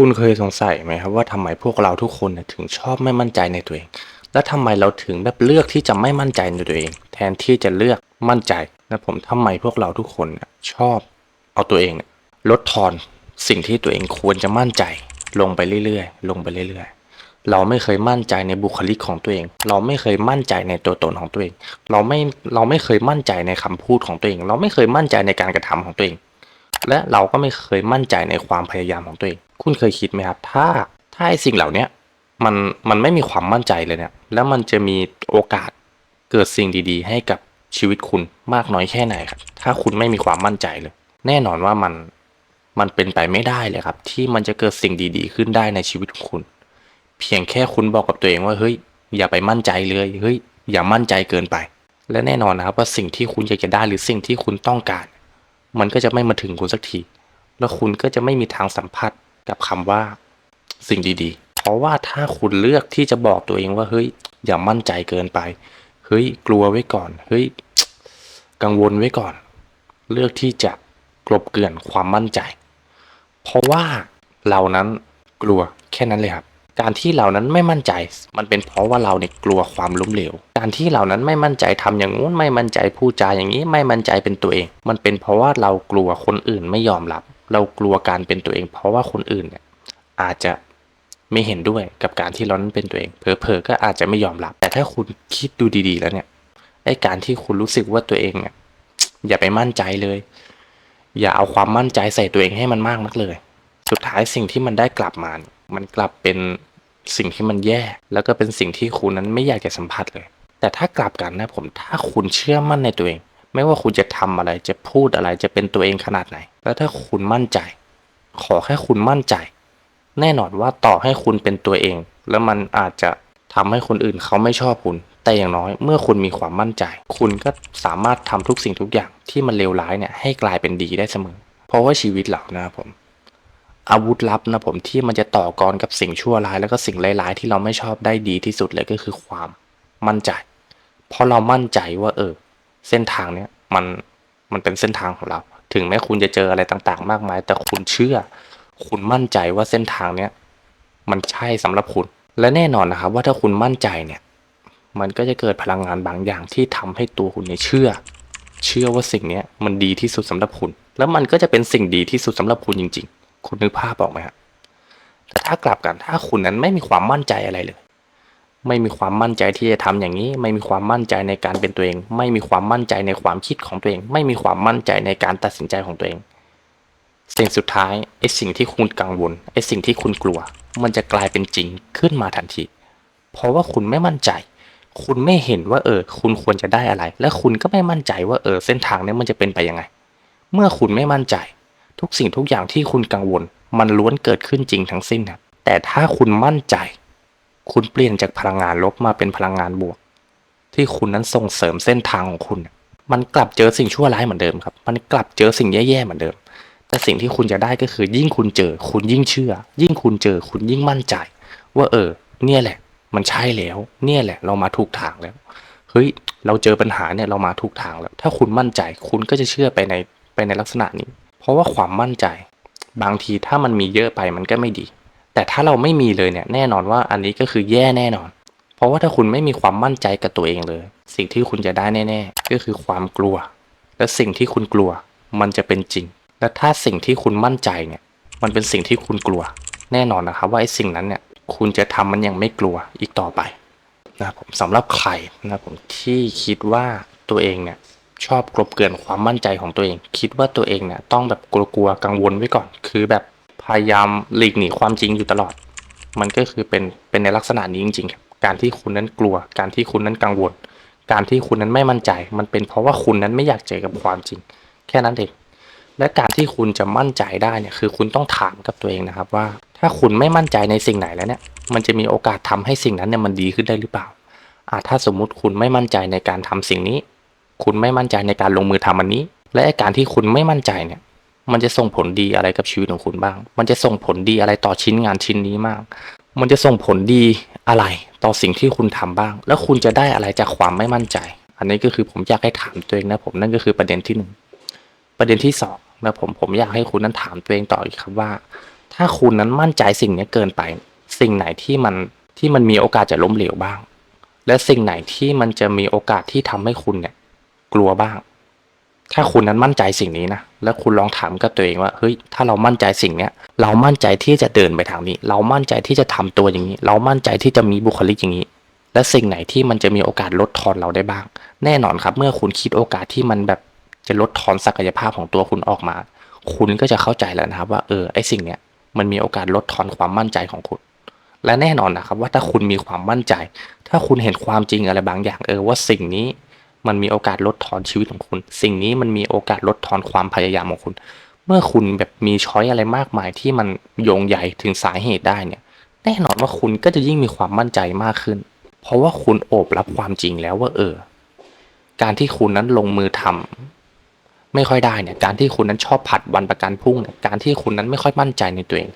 คุณเคยสงสัยไหมครับว่าทำไมพวกเราทุกคนเนี่ยถึงชอบไม่มั่นใจในตัวเอง และทำไมเราถึงแบบเลือกที่จะไม่มั่นใจในตัวเอง แทนที่จะเลือกมั่นใจนะผมทำไมพวกเราทุกคนเนี่ยชอบเอาตัวเองเนี่ยลดทอนสิ่งที่ตัวเองควรจะมั่นใจ ลงไปเรื่อยๆ ลงไปเรื่อยๆ เราไม่เคยมั่นใจในบุคลิกของตัวเอง เราไม่เคยมั่นใจในตัวตนของตัวเอง เราไม่เราไม่เคยมั่นใจในคำพูดของตัวเอง เราไม่เคยมั่นใจในการกระทำของตัวเอง และเราก็ไม่เคยมั่นใจในความพยายามของตัวเอง คุณเคยคิดไหมครับ ถ้าถ้าไอ้สิ่งเหล่านี้มันมันไม่มีความมั่นใจเลยเนี่ย แล้วมันจะมีโอกาสเกิดสิ่งดีๆ ให้กับชีวิตคุณมากน้อยแค่ไหนครับ ถ้าคุณไม่มีความมั่นใจเลย แน่นอนว่ามันมันเป็นไปไม่ได้เลยครับ ที่มันจะเกิดสิ่งดีๆ ขึ้นได้ในชีวิตของคุณ เพียงแค่คุณบอกกับตัวเองว่าเฮ้ยอย่าไปมั่นใจเลยเฮ้ยอย่ามั่นใจเกินไป และแน่นอนนะครับว่าสิ่งที่คุณอยากจะได้หรือสิ่งที่คุณต้องการ มันก็จะไม่มาถึงคุณสักที แล้วคุณก็จะไม่มีทางสัมผัส กับคำว่าสิ่งดีๆ เพราะว่าถ้าคุณเลือกที่จะบอกตัวเองว่าเฮ้ยอย่ามั่นใจเกินไป เฮ้ยกลัวไว้ก่อน เฮ้ยกังวลไว้ก่อน เลือกที่จะกลบเกลื่อนความมั่นใจ เพราะว่าเรานั้นกลัวแค่นั้นเลยครับ การที่เรานั้นไม่มั่นใจ มันเป็นเพราะว่าเราเนี่ยกลัวความล้มเหลว การที่เรานั้นไม่มั่นใจทำอย่างงู้นไม่มั่นใจพูดจาอย่างนี้ไม่มั่นใจเป็นตัวเอง มันเป็นเพราะว่าเรากลัวคนอื่นไม่ยอมรับ เรากลัวการเป็นตัวเอง เพราะว่าคนอื่นเนี่ยอาจจะไม่เห็นด้วยกับการที่เรานั้นเป็นตัวเองเผลอๆก็อาจจะไม่ยอมรับ แต่ถ้าคุณคิดดูดีๆ แล้วเนี่ยไอ้การที่คุณรู้สึกว่าตัวเองเนี่ยอย่าไปมั่นใจเลย อย่าเอาความมั่นใจใส่ตัวเองให้มันมากนักเลย สุดท้ายสิ่งที่มันได้กลับมา มันกลับเป็นสิ่งที่มันแย่ แล้วก็เป็นสิ่งที่คุณนั้นไม่อยากจะสัมผัสเลย แต่ถ้ากลับกันนะผมถ้าคุณเชื่อมั่นในตัวเอง ไม่ว่าคุณจะทำอะไรจะพูดอะไรจะเป็นตัวเองขนาดไหน แล้วถ้าคุณมั่นใจ ขอแค่คุณมั่นใจ แน่นอนว่าต่อให้คุณเป็นตัวเอง แล้วมันอาจจะทำให้คนอื่นเขาไม่ชอบคุณ แต่อย่างน้อยเมื่อคุณมีความมั่นใจ คุณก็สามารถทำทุกสิ่งทุกอย่างที่มันเลวร้ายเนี่ยให้กลายเป็นดีได้เสมอ เพราะว่าชีวิตเรานะผม อาวุธลับนะผมที่มันจะต่อกรกับสิ่งชั่วร้ายแล้วก็สิ่งร้ายๆที่เราไม่ชอบได้ดีที่สุดเลยก็คือความมั่นใจ เพราะเรามั่นใจว่าเออ เส้นทางเนี้ยมันมันเป็นเส้นทางของเรา ถึงแม้คุณจะเจออะไรต่างๆ มากมาย แต่คุณเชื่อ คุณมั่นใจว่าเส้นทางเนี้ยมันใช่สำหรับคุณ และแน่นอนนะครับ ว่าถ้าคุณมั่นใจเนี่ยมันก็จะเกิดพลังงานบางอย่างที่ทำให้ตัวคุณเนี่ยเชื่อ เชื่อว่าสิ่งเนี้ยมันดีที่สุดสำหรับคุณ แล้วมันก็จะเป็นสิ่งดีที่สุดสำหรับคุณจริง ๆ คุณนึกภาพออกไหมครับแต่ถ้ากลับกันถ้าคุณนั้นไม่มีความมั่นใจอะไรเลย ไม่มีความมั่นใจที่จะทำอย่างนี้ ไม่มีความมั่นใจในการเป็นตัวเอง ไม่มีความมั่นใจในความคิดของตัวเอง ไม่มีความมั่นใจในการตัดสินใจของตัวเอง สิ่งสุดท้ายไอ้สิ่งที่คุณกังวลไอ้สิ่งที่คุณกลัว มันจะกลายเป็นจริงขึ้นมาทันที เพราะว่าคุณไม่มั่นใจ คุณไม่เห็นว่าเออ คุณควรจะได้อะไร และคุณก็ไม่มั่นใจว่าเออเส้นทางนี้มันจะเป็นไปยังไง เมื่อคุณไม่มั่นใจ ทุกสิ่งทุกอย่างที่คุณกังวล มันล้วนเกิดขึ้นจริงทั้งสิ้นครับแต่ถ้าคุณมั่นใจ คุณเปลี่ยนจากพลังงานลบมาเป็นพลังงานบวก ที่คุณนั้นส่งเสริมเส้นทางของคุณ มันกลับเจอสิ่งชั่วร้ายเหมือนเดิมครับ มันกลับเจอสิ่งแย่ๆเหมือนเดิม แต่สิ่งที่คุณจะได้ก็คือ ยิ่งคุณเจอ คุณยิ่งเชื่อ ยิ่งคุณเจอ คุณยิ่งมั่นใจ ว่าเออ เนี่ยแหละ มันใช่แล้ว เนี่ยแหละ เรามาถูกทางแล้ว เฮ้ย เราเจอปัญหาเนี่ยเรามาถูกทางแล้ว ถ้าคุณมั่นใจ คุณก็จะเชื่อไปในไปในลักษณะนี้ เพราะว่าความมั่นใจ บางทีถ้ามันมีเยอะไปมันก็ไม่ดี แต่ถ้าเราไม่มีเลยเนี่ยแน่นอนว่าอันนี้ก็คือแย่แน่นอน เพราะว่าถ้าคุณไม่มีความมั่นใจกับตัวเองเลย สิ่งที่คุณจะได้แน่ๆ ก็คือความกลัว และสิ่งที่คุณกลัว มันจะเป็นจริง และถ้าสิ่งที่คุณมั่นใจเนี่ย มันเป็นสิ่งที่คุณกลัว แน่นอนนะครับว่าไอ้สิ่งนั้นเนี่ย คุณจะทำมันอย่างไม่กลัวอีกต่อไปนะครับผมสำหรับใครนะครับผมที่คิดว่าตัวเองเนี่ยชอบกลบเกลื่อนความมั่นใจของตัวเอง คิดว่าตัวเองเนี่ยต้องแบบกลัวๆกังวลไว้ก่อน คือแบบ พยายามหลีกหนีความจริงอยู่ตลอด มันก็คือเป็นเป็นในลักษณะนี้จริงๆครับการที่คุณนั้นกลัว การที่คุณนั้นกังวล การที่คุณนั้นไม่มั่นใจ มันเป็นเพราะว่าคุณนั้นไม่อยากเจอกับความจริง แค่นั้นเองและการที่คุณจะมั่นใจได้เนี่ยคือคุณต้องถามกับตัวเองนะครับว่า ถ้าคุณไม่มั่นใจในสิ่งไหนแล้วเนี่ย มันจะมีโอกาสทำให้สิ่งนั้นเนี่ยมันดีขึ้นได้หรือเปล่าอ่าถ้าสมมุติคุณไม่มั่นใจในการทำสิ่งนี้ คุณไม่มั่นใจในการลงมือทำอันนี้ และอ้การที่คุณไม่มั่นใจเนี่ย มันจะส่งผลดีอะไรกับชีวิตของคุณบ้าง มันจะส่งผลดีอะไรต่อชิ้นงานชิ้นนี้มาก มันจะส่งผลดีอะไรต่อสิ่งที่คุณทำบ้าง แล้วคุณจะได้อะไรจากความไม่มั่นใจ อันนี้ก็คือผมอยากให้ถามตัวเองนะผมนั่นก็คือประเด็นที่หนึ่งประเด็นที่สองนะผมผมอยากให้คุณนั้นถามตัวเองต่ออีกครับว่าถถ้าคุณนั้นมั่นใจสิ่งนี้เกินไป สิ่งไหนที่มันที่มันมีโอกาสจะล้มเหลวบ้าง และสิ่งไหนที่มันจะมีโอกาสที่ทำให้คุณเนี่ยกลัวบ้าง ถ้าคุณนั้นมั่นใจสิ่งนี้นะ แล้วคุณลองถามกับตัวเองว่า เฮ้ย ถ้าเรามั่นใจสิ่งเนี้ย เรามั่นใจที่จะเดินไปทางนี้ เรามั่นใจที่จะทำตัวอย่างนี้ เรามั่นใจที่จะมีบุคลิกอย่างนี้ และสิ่งไหนที่มันจะมีโอกาสลดทอนเราได้บ้าง แน่นอนครับ เมื่อคุณคิดโอกาสที่มันแบบจะลดทอนศักยภาพของตัวคุณออกมา คุณก็จะเข้าใจแล้วนะครับว่า เออ ไอสิ่งเนี้ย มันมีโอกาสลดทอนความมั่นใจของคุณ และแน่นอนนะครับว่าถ้าคุณมีความมั่นใจ ถ้าคุณเห็นความจริงอะไรบางอย่าง เออ ว่าสิ่งนี้ มันมีโอกาสลดทอนชีวิตของคุณ สิ่งนี้มันมีโอกาสลดทอนความพยายามของคุณ เมื่อคุณแบบมีช้อยอะไรมากมายที่มันโยงใหญ่ถึงสาเหตุได้เนี่ย แน่นอนว่าคุณก็จะยิ่งมีความมั่นใจมากขึ้น เพราะว่าคุณโอบรับความจริงแล้วว่าเออ การที่คุณนั้นลงมือทำไม่ค่อยได้เนี่ย การที่คุณนั้นชอบผัดวันประกันพรุ่งเนี่ย การที่คุณนั้นไม่ค่อยมั่นใจในตัวเอง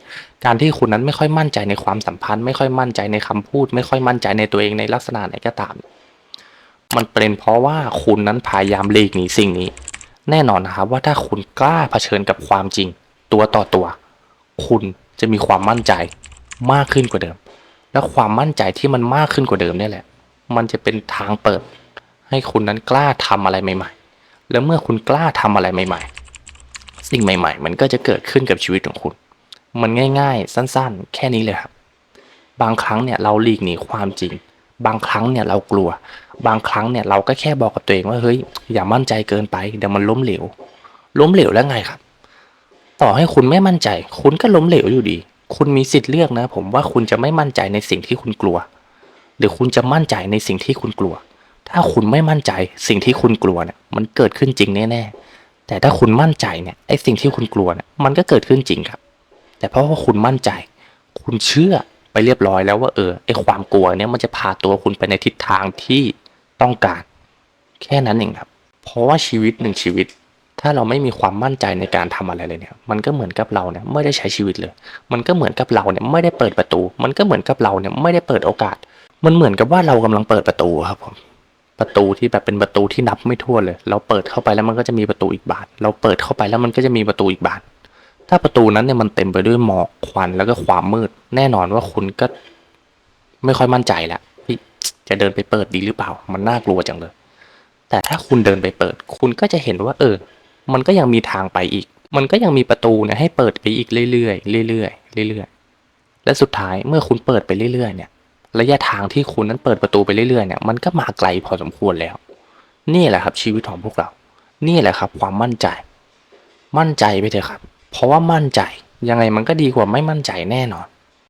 การที่คุณนั้นไม่ค่อยมั่นใจในความสัมพันธ์ ไม่ค่อยมั่นใจในคำพูด ไม่ค่อยมั่นใจในตัวเองในลักษณะไหนก็ตาม มันเป็นเพราะว่าคุณนั้นพยายามหลีกหนีสิ่งนี้ แน่นอนนะครับว่าถ้าคุณกล้าเผชิญกับความจริง ตัวต่อตัว คุณจะมีความมั่นใจมากขึ้นกว่าเดิม และความมั่นใจที่มันมากขึ้นกว่าเดิมนี่แหละ มันจะเป็นทางเปิด ให้คุณนั้นกล้าทำอะไรใหม่ ๆ แล้วเมื่อคุณกล้าทำอะไรใหม่ ๆ สิ่งใหม่ ๆ มันก็จะเกิดขึ้นกับชีวิตของคุณ มันง่าย ๆ สั้น ๆ แค่นี้เลยครับ บางครั้งเนี่ยเราหลีกหนีความจริง บางครั้งเนี่ยเรากลัว บางครั้งเนี่ยเราก็แค่บอกกับตัวเองว่าเฮ้ยอย่ามั่นใจเกินไปเดี๋ยวมันล้มเหลว ล้มเหลวแล้วไงครับ ต่อให้คุณไม่มั่นใจ คุณก็ล้มเหลวอยู่ดี คุณมีสิทธิ์เลือกนะ ผมว่าคุณจะไม่มั่นใจในสิ่งที่คุณกลัว หรือคุณจะมั่นใจในสิ่งที่คุณกลัว ถ้าคุณไม่มั่นใจสิ่งที่คุณกลัวเนี่ยมันเกิดขึ้นจริงแน่ๆแต่ถ้าคุณมั่นใจเนี่ยไอ้สิ่งที่คุณกลัวเนี่ยมันก็เกิดขึ้นจริงครับ แต่เพราะว่าคุณมั่นใจ คุณเชื่อไปเรียบร้อยแล้วว่าเออไอ้ความกลัวเนี่ยมันจะพาตัวคุณไปในทิศทางที่ ต้องการ แค่นั้นเองครับ เพราะว่าชีวิตหนึ่งชีวิต ถ้าเราไม่มีความมั่นใจในการทำอะไรเลยเนี่ย มันก็เหมือนกับเราเนี่ยไม่ได้ใช้ชีวิตเลย มันก็เหมือนกับเราเนี่ยไม่ได้เปิดประตู มันก็เหมือนกับเราเนี่ยไม่ได้เปิดโอกาส มันเหมือนกับว่าเรากำลังเปิดประตูครับผมประตูที่แบบเป็นประตูที่นับไม่ทั่วนเลย เราเปิดเข้าไปแล้วมันก็จะมีประตูอีกบานเราเปิดเข้าไปแล้วมันก็จะมีประตูอีกบานถ้าประตูนั้นเนี่ยมันเต็มไปด้วยหมอกควันแล้วก็ความมืด แน่นอนว่าคุณก็ไม่ค่อยมั่นใจแล้ว จะเดินไปเปิดดีหรือเปล่า มันน่ากลัวจังเลย แต่ถ้าคุณเดินไปเปิด คุณก็จะเห็นว่าเออ มันก็ยังมีทางไปอีก มันก็ยังมีประตูเนี่ยให้เปิดไปอีกเรื่อยๆเรื่อยๆเรื่อยๆ และสุดท้ายเมื่อคุณเปิดไปเรื่อยๆเนี่ย ระยะทางที่คุณนั้นเปิดประตูไปเรื่อยๆเนี่ย มันก็มาไกลพอสมควรแล้ว นี่แหละครับชีวิตของพวกเรา นี่แหละครับ ความมั่นใจ มั่นใจไปเถอะครับ เพราะว่ามั่นใจ ยังไงมันก็ดีกว่าไม่มั่นใจแน่นอน